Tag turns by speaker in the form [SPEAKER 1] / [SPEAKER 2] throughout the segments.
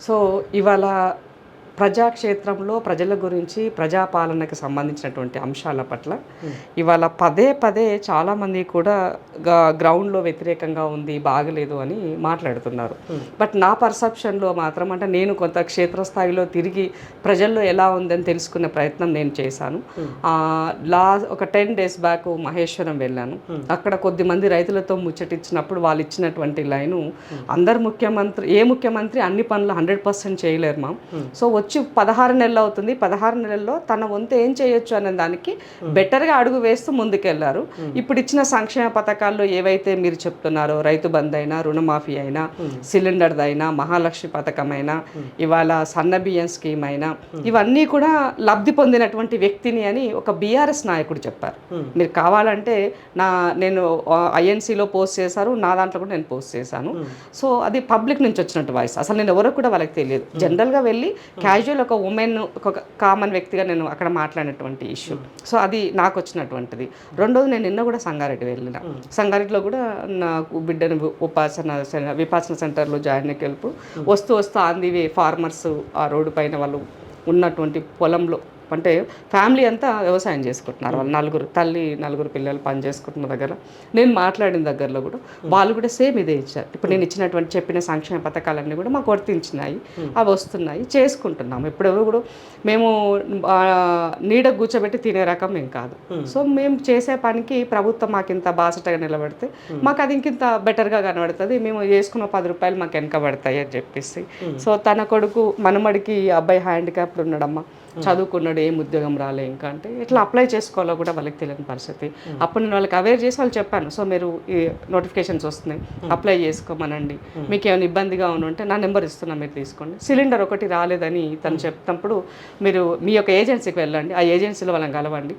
[SPEAKER 1] So ఇవాళ ప్రజాక్షేత్రంలో ప్రజల గురించి ప్రజాపాలనకు సంబంధించినటువంటి అంశాల పట్ల ఇవాళ పదే పదే చాలామంది కూడా గ్రౌండ్లో వ్యతిరేకంగా ఉంది బాగలేదు అని మాట్లాడుతున్నారు. బట్ నా పర్సెప్షన్లో మాత్రం అంటే నేను కొంత క్షేత్రస్థాయిలో తిరిగి ప్రజల్లో ఎలా ఉందని తెలుసుకునే ప్రయత్నం నేను చేశాను. లా ఒక టెన్ డేస్ బ్యాక్ మహేశ్వరం వెళ్ళాను. అక్కడ కొద్ది మంది రైతులతో ముచ్చటిచ్చినప్పుడు వాళ్ళు ఇచ్చినటువంటి లైను అందరు ముఖ్యమంత్రి ఏ ముఖ్యమంత్రి అన్ని పనులు హండ్రెడ్ పర్సెంట్ చేయలేరు మా సో వచ్చి పదహారు నెలలు అవుతుంది. పదహారు నెలల్లో తన వంతు ఏం చేయొచ్చు అనే దానికి బెటర్గా అడుగు వేస్తూ ముందుకెళ్ళారు. ఇప్పుడు ఇచ్చిన సంక్షేమ పథకాల్లో ఏవైతే మీరు చెప్తున్నారో రైతు బంద్ అయినా రుణమాఫీ అయినా సిలిండర్ అయినా మహాలక్ష్మి పథకం అయినా ఇవాళ సన్న బియ్యం స్కీమ్ అయినా ఇవన్నీ కూడా లబ్ధి పొందినటువంటి వ్యక్తిని అని ఒక బీఆర్ఎస్ నాయకుడు చెప్పారు. మీరు కావాలంటే నా నేను ఐఎన్సీలో పోస్ట్ చేశారు నా దాంట్లో కూడా నేను పోస్ట్ చేశాను. సో అది పబ్లిక్ నుంచి వచ్చినట్టు వాయిస్. అసలు నేను ఎవరో కూడా వాళ్ళకి తెలియదు. జనరల్గా వెళ్ళి క్యాజువల్ ఒక ఉమెన్ ఒక కామన్ వ్యక్తిగా నేను అక్కడ మాట్లాడినటువంటి ఇష్యూ సో అది నాకు వచ్చినటువంటిది. రెండోది నేను నిన్న కూడా సంగారెడ్డి వెళ్ళిన. సంగారెడ్డిలో కూడా నాకు బిడ్డను ఉపాసన విపాసన సెంటర్లో జాయిన్ వెళ్ళిపు వస్తూ వస్తూ ఆంది ఫార్మర్స్ ఆ రోడ్డు పైన వాళ్ళు ఉన్నటువంటి పొలంలో అంటే ఫ్యామిలీ అంతా వ్యవసాయం చేసుకుంటున్నారు. వాళ్ళు నలుగురు తల్లి నలుగురు పిల్లలు పని చేసుకుంటున్న దగ్గర. నేను మాట్లాడిన దగ్గరలో కూడా వాళ్ళు కూడా సేమ్ ఇదే ఇచ్చారు. ఇప్పుడు నేను ఇచ్చినటువంటి చెప్పిన సంక్షేమ పథకాలన్నీ కూడా మాకు వర్తించినాయి. అవి వస్తున్నాయి. చేసుకుంటున్నాము. ఇప్పుడు ఎవరు కూడా మేము నీడ కూర్చోబెట్టి తినే రకం మేము కాదు. సో మేము చేసే పనికి ప్రభుత్వం మాకు ఇంత బాసటగా నిలబడితే మాకు అది ఇంకింత బెటర్గా కనబడుతుంది. మేము చేసుకున్న పది రూపాయలు మాకు వెనకబడతాయి అని చెప్పేసి. సో తన కొడుకు మనమడికి అబ్బాయి హ్యాండిక్యాప్డ్ ఉన్నాడమ్మా. చదువుకున్నాడు ఏం ఉద్యోగం రాలే ఇంకా అంటే ఇట్లా అప్లై చేసుకోవాలో కూడా వాళ్ళకి తెలియని పరిస్థితి. అప్పుడు నేను వాళ్ళకి అవేర్ చేసి వాళ్ళు చెప్పాను సో మీరు ఈ నోటిఫికేషన్స్ వస్తున్నాయి అప్లై చేసుకోమనండి. మీకు ఏమైనా ఇబ్బందిగా ఉంటే నా నెంబర్ ఇస్తున్నా మీరు తీసుకోండి. సిలిండర్ ఒకటి రాలేదని తను చెప్తున్నప్పుడు మీరు మీ యొక్క ఏజెన్సీకి వెళ్ళండి ఆ ఏజెన్సీలో వాళ్ళని కలవండి.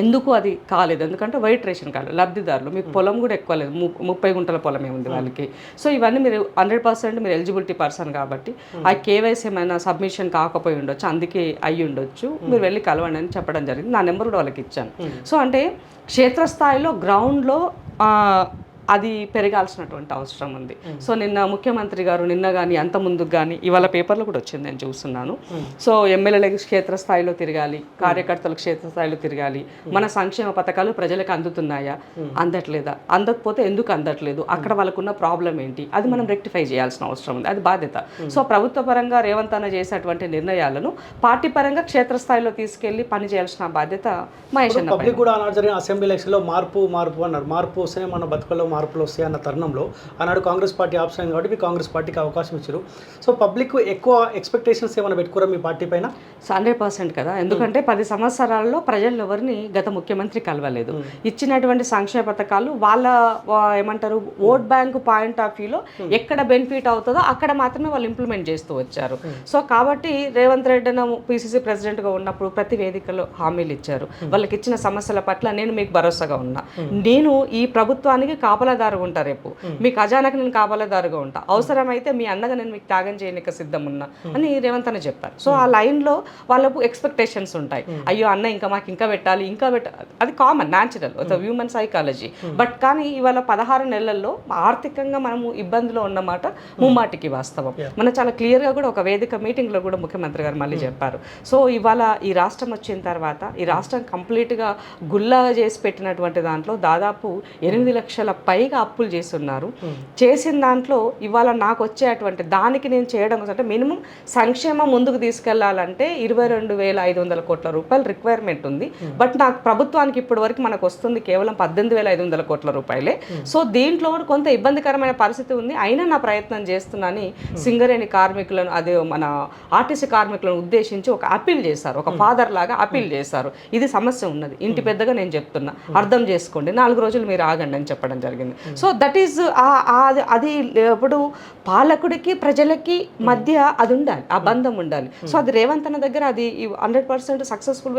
[SPEAKER 1] ఎందుకు అది కాలేదు? ఎందుకంటే వైట్ రేషన్ కార్డు లబ్ధిదారులు మీకు పొలం కూడా ఎక్కువ లేదు. ముప్పై గుంటల పొలమే ఉంది వాళ్ళకి. సో ఇవన్నీ మీరు హండ్రెడ్ పర్సెంట్ మీరు ఎలిజిబిలిటీ పర్సన్ కాబట్టి ఆ కేవైసీ ఏమైనా సబ్మిషన్ కాకపోయి ఉండొచ్చు అందుకే అయ్యి ఉండొచ్చు మీరు వెళ్ళి కలవండి అని చెప్పడం జరిగింది. నా నెంబర్ కూడా వాళ్ళకి ఇచ్చాను. సో అంటే క్షేత్రస్థాయిలో గ్రౌండ్లో అది పెరగాల్సినటువంటి అవసరం ఉంది. సో నిన్న ముఖ్యమంత్రి గారు నిన్న కానీ అంత ముందుకు కానీ ఇవాళ పేపర్లో కూడా వచ్చింది నేను చూస్తున్నాను. సో ఎమ్మెల్యేలకు క్షేత్రస్థాయిలో తిరగాలి కార్యకర్తలు క్షేత్రస్థాయిలో తిరగాలి. మన సంక్షేమ పథకాలు ప్రజలకు అందుతున్నాయా? అందట్లేదా? అందకపోతే ఎందుకు అందట్లేదు? అక్కడ వాళ్ళకున్న ప్రాబ్లం ఏంటి? అది మనం రెక్టిఫై చేయాల్సిన అవసరం ఉంది. అది బాధ్యత. సో ప్రభుత్వ పరంగా రేవంత్ అన్న చేసేటువంటి నిర్ణయాలను పార్టీ పరంగా క్షేత్రస్థాయిలో తీసుకెళ్ళి పని చేయాల్సిన బాధ్యత మహేష్ అన్న
[SPEAKER 2] కూడా అసెంబ్లీ ఎలక్షన్లో మార్పు మార్పు అన్నారు. మార్పు వస్తేనే మన బతుకల్లో మార్పులు వస్తాయి అన్న తరుణంలో ఆనాడు కాంగ్రెస్ పార్టీ ఆప్షన్ అయింది కాబట్టి మీ కాంగ్రెస్ పార్టీకి అవకాశం ఇచ్చారు. సో పబ్లిక్ ఎక్కువ ఎక్స్పెక్టేషన్స్ ఏమైనా పెట్టుకోరా మీ పార్టీ పైన?
[SPEAKER 1] హండ్రెడ్ పర్సెంట్ కదా. ఎందుకంటే పది సంవత్సరాల్లో ప్రజలు ఎవరిని గత ముఖ్యమంత్రి కలవలేదు. ఇచ్చినటువంటి సంక్షేమ పథకాలు వాళ్ళ ఏమంటారు ఓట్ బ్యాంక్ పాయింట్ ఆఫ్ వ్యూలో ఎక్కడ బెనిఫిట్ అవుతుందో అక్కడ మాత్రమే వాళ్ళు ఇంప్లిమెంట్ చేస్తూ వచ్చారు. సో కాబట్టి రేవంత్ రెడ్డి పిసిసి ప్రెసిడెంట్గా ఉన్నప్పుడు ప్రతి వేదికలో హామీలు ఇచ్చారు. వాళ్ళకి ఇచ్చిన సమస్యల పట్ల నేను మీకు భరోసాగా ఉన్నా. నేను ఈ ప్రభుత్వానికి కాపలాదారుగా ఉంటా రేపు. మీ ఖజానాకి నేను కాపలాదారుగా ఉంటా. అవసరమైతే మీ అన్నగా నేను మీకు త్యాగం చేయడానికి సిద్ధం ఉన్నా అని రేవంత్ అన్న చెప్పారు. సో ఆ లైన్లో వాళ్ళకు ఎక్స్పెక్టేషన్స్ ఉంటాయి. అయ్యో అన్న ఇంకా మాకు ఇంకా పెట్టాలి ఇంకా పెట్టాలి అది common natural human psychology but కానీ ఇవాళ పదహారు నెలల్లో ఆర్థికంగా మనము ఇబ్బందిలో ఉన్నమాట ముమ్మాటికి వాస్తవం. మనం చాలా క్లియర్గా కూడా ఒక వేదిక మీటింగ్లో కూడా ముఖ్యమంత్రి గారు మళ్ళీ చెప్పారు. సో ఇవాళ ఈ రాష్ట్రం వచ్చిన తర్వాత ఈ రాష్ట్రం కంప్లీట్గా గుల్లాగా చేసి పెట్టినటువంటి దాంట్లో దాదాపు ఎనిమిది లక్షల పైగా అప్పులు చేస్తున్నారు. చేసిన దాంట్లో ఇవాళ నాకు వచ్చేటువంటి దానికి నేను చేయడం కోసం అంటే మినిమం సంక్షేమం ముందుకు తీసుకెళ్ళాలంటే ఇరవై రెండు వేల ఐదు వందల కోట్ల రూపాయలు రిక్వైర్మెంట్ ఉంది. బట్ నాకు ప్రభుత్వానికి ఇప్పటి వరకు మనకు వస్తుంది కేవలం పద్దెనిమిది వేల ఐదు వందల కోట్ల రూపాయలే. సో దీంట్లో కూడా కొంత ఇబ్బందికరమైన పరిస్థితి ఉంది. అయినా నా ప్రయత్నం చేస్తున్నానని సింగరేణి కార్మికులను అదే మన ఆర్టీసీ కార్మికులను ఉద్దేశించి ఒక అప్పీల్ చేశారు. ఒక ఫాదర్ లాగా అప్పీల్ చేశారు. ఇది సమస్య ఉన్నది. ఇంటి పెద్దగా నేను చెప్తున్నా. అర్థం చేసుకోండి. నాలుగు రోజులు మీరు ఆగండి అని చెప్పడం జరిగింది. సో దట్ ఈస్ అది ఇప్పుడు పాలకుడికి ప్రజలకి మధ్య అది ఉండాలి ఆ బంధం ఉండాలి. సో అది రేవంత్ అన్న దగ్గర అది hundred percent successful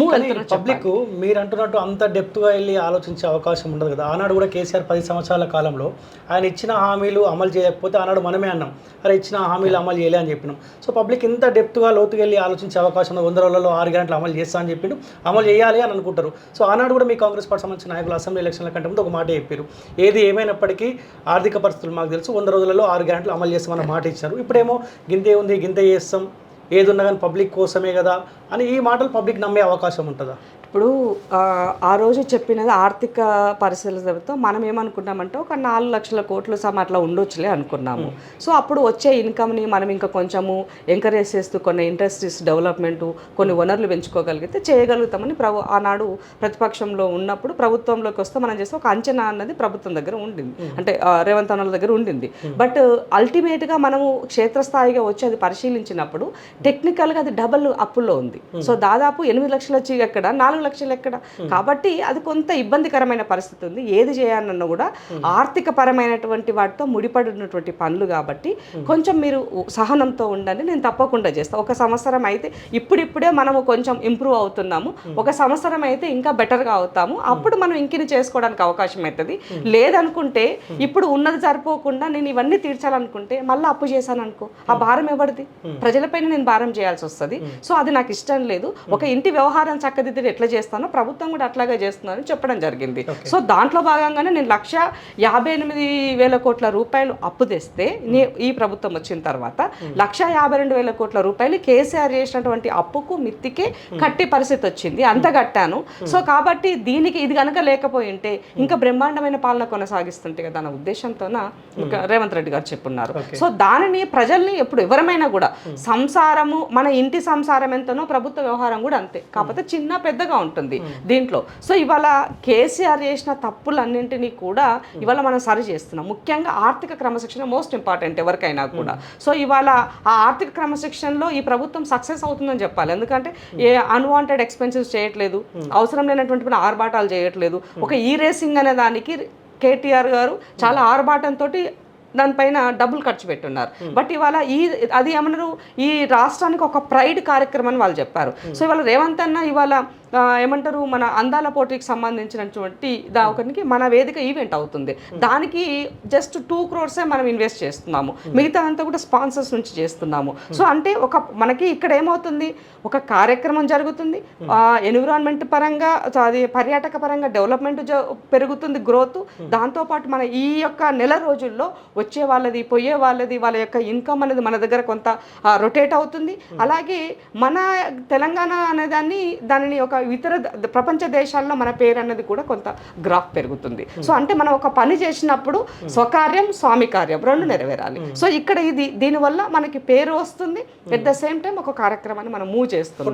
[SPEAKER 1] move
[SPEAKER 2] public మీరు అంటున్నట్టు అంత డెప్త్గా వెళ్ళి ఆలోచించే అవకాశం ఉండదు కదా. ఆనాడు కూడా కేసీఆర్ పది సంవత్సరాల కాలంలో ఆయన ఇచ్చిన హామీలు అమలు చేయకపోతే ఆనాడు మనమే అన్నాం. అరే ఇచ్చిన హామీలు అమలు చేయలే అని చెప్పినాం. సో పబ్లిక్ ఇంత డెప్త్గా లోతుగా వెళ్ళి ఆలోచించే అవకాశం ఉంది. వంద రోజులలో ఆరు గంటలు అమలు చేస్తా అని చెప్పిండు అమలు చేయాలి అని అనుకుంటారు. సో ఆనాడు కూడా మీ కాంగ్రెస్ పార్టీ సంబంధించిన నాయకులు అసెంబ్లీ ఎలక్షన్ల కంటే ముందు ఒక మాట చెప్పారు. ఏది ఏమైనప్పటికీ ఆర్థిక పరిస్థితులు మాకు తెలుసు. వంద రోజులలో ఆరు గ్యారెంట్లు అమలు చేస్తామన్న మాట ఇచ్చారు. ఇప్పుడేమో గింతే ఉంది గింతే చేస్తాం. ఏది ఉన్నా కానీ పబ్లిక్ కోసమే కదా అని ఈ మాటలు పబ్లిక్ నమ్మే అవకాశం ఉంటుందా?
[SPEAKER 1] ఇప్పుడు ఆ, రోజు చెప్పినది ఆర్థిక పరిస్థితులతో మనం ఏమనుకున్నామంటే ఒక నాలుగు లక్షల కోట్లు సమ అట్లా ఉండొచ్చులే అనుకున్నాము. సో అప్పుడు వచ్చే ఇన్కమ్ని మనం ఇంకా కొంచెము ఎంకరేజ్ చేస్తూ కొన్ని ఇండస్ట్రీస్ డెవలప్మెంట్ కొన్ని వనరులు పెంచుకోగలిగితే చేయగలుగుతామని ప్రభు ఆనాడు ప్రతిపక్షంలో ఉన్నప్పుడు ప్రభుత్వంలోకి వస్తే మనం చేస్తే ఒక అంచనా అన్నది ప్రభుత్వం దగ్గర ఉండింది. అంటే రేవంత్ అన్నల దగ్గర ఉండింది. బట్ అల్టిమేట్గా మనము క్షేత్రస్థాయిగా వచ్చి అది పరిశీలించినప్పుడు టెక్నికల్గా అది డబల్ అప్పుల్లో ఉంది. సో దాదాపు ఎనిమిది లక్షల వచ్చి ఎక్కడ నాలుగు లక్షలు ఎక్కడ కాబట్టి అది కొంత ఇబ్బందికరమైన పరిస్థితి ఉంది. ఏది చేయాలన్నా కూడా ఆర్థిక పరమైనటువంటి వాటితో ముడిపడినటువంటి పనులు కాబట్టి కొంచెం మీరు సహనంతో ఉండండి. నేను తప్పకుండా చేస్తాను ఒక సంవత్సరం అయితే ఇప్పుడిప్పుడే మనము కొంచెం ఇంప్రూవ్ అవుతున్నాము. ఒక సంవత్సరం అయితే ఇంకా బెటర్గా అవుతాము. అప్పుడు మనం ఇంకిని చేసుకోవడానికి అవకాశం అవుతుంది లేదనుకుంటే ఇప్పుడు ఉన్నది సరిపోకుండా నేను ఇవన్నీ తీర్చాలనుకుంటే మళ్ళీ అప్పు చేశాను అనుకో ఆ భారం ఎవరిది? ప్రజలపైన నేను భారం చేయాల్సి వస్తుంది. సో అది నాకు ఇష్టం లేదు. ఒక ఇంటి వ్యవహారం చక్కదిద్దులు ఎట్లా చేస్తానో ప్రభుత్వం కూడా అట్లాగే చేస్తుందని చెప్పడం జరిగింది. సో దాంట్లో భాగంగానే నేను లక్ష యాభై ఎనిమిది వేల కోట్ల రూపాయలు అప్పు తెస్తే ఈ ప్రభుత్వం వచ్చిన తర్వాత లక్ష యాభై రెండు వేల కోట్ల రూపాయలు కేసీఆర్ చేసినటువంటి అప్పుకు మిత్తికే కట్టి పరిస్థితి వచ్చింది. అంత కట్టాను. సో కాబట్టి దీనికి ఇది కనుక లేకపోయి ఉంటే ఇంకా బ్రహ్మాండమైన పాలన కొనసాగిస్తుంటే కదా అన్న ఉద్దేశంతోన ఇంకా రేవంత్ రెడ్డి గారు చెప్పున్నారు. సో దానిని ప్రజల్ని ఎప్పుడు ఎవరమైనా కూడా సంసారము మన ఇంటి సంసారం ఎంతనో ప్రభుత్వ వ్యవహారం కూడా అంతే. కాకపోతే చిన్న పెద్దగా ఉంటుంది దీంట్లో. సో ఇవాళ కేసీఆర్ చేసిన తప్పులన్నింటినీ కూడా ఇవాళ మనం సరి చేస్తున్నాం. ముఖ్యంగా ఆర్థిక క్రమశిక్షణ మోస్ట్ ఇంపార్టెంట్ ఎవరికైనా కూడా. సో ఇవాళ ఆ ఆర్థిక క్రమశిక్షణలో ఈ ప్రభుత్వం సక్సెస్ అవుతుందని చెప్పాలి. ఎందుకంటే ఏ అన్వాంటెడ్ ఎక్స్పెన్సెస్ చేయట్లేదు అవసరం లేనటువంటి ఆర్భాటాలు చేయట్లేదు. ఒక ఈ రేసింగ్ అనే దానికి కేటీఆర్ గారు చాలా ఆర్భాటంతో దానిపైన డబ్బులు ఖర్చు పెట్టున్నారు. బట్ ఇవాళ ఈ అది ఏమన్నారు? ఈ రాష్ట్రానికి ఒక ప్రైడ్ కార్యక్రమం అని వాళ్ళు చెప్పారు. సో ఇవాళ రేవంత్ అన్న ఇవాళ ఏమంటారు మన అందాల పోటీకి సంబంధించినటువంటి దా ఒకరికి మన వేదిక ఈవెంట్ అవుతుంది. దానికి జస్ట్ టూ క్రోర్సే మనం ఇన్వెస్ట్ చేస్తున్నాము. మిగతా అంతా కూడా స్పాన్సర్స్ నుంచి చేస్తున్నాము. సో అంటే ఒక మనకి ఇక్కడ ఏమవుతుంది? ఒక కార్యక్రమం జరుగుతుంది. ఎన్విరాన్మెంట్ పరంగా అది పర్యాటక పరంగా డెవలప్మెంట్ పెరుగుతుంది గ్రోత్ దాంతోపాటు మన ఈ యొక్క నెల రోజుల్లో వచ్చే వాళ్ళది పోయే వాళ్ళది వాళ్ళ యొక్క ఇన్కమ్ అనేది మన దగ్గర కొంత రొటేట్ అవుతుంది. అలాగే మన తెలంగాణ అనేదాన్ని దానిని ఒక ఇతర ప్రపంచ దేశాల్లో మన పేరు అన్నది కూడా కొంత గ్రాఫ్ పెరుగుతుంది. సో అంటే మనం ఒక పని చేసినప్పుడు స్వకార్యం స్వామి కార్యం రెండు నెరవేరాలి. సో ఇక్కడ ఇది దీనివల్ల మనకి పేరు వస్తుంది. ఎట్ ద సేమ్ టైం ఒక కార్యక్రమాన్ని మనం మూవ్ చేస్తుంది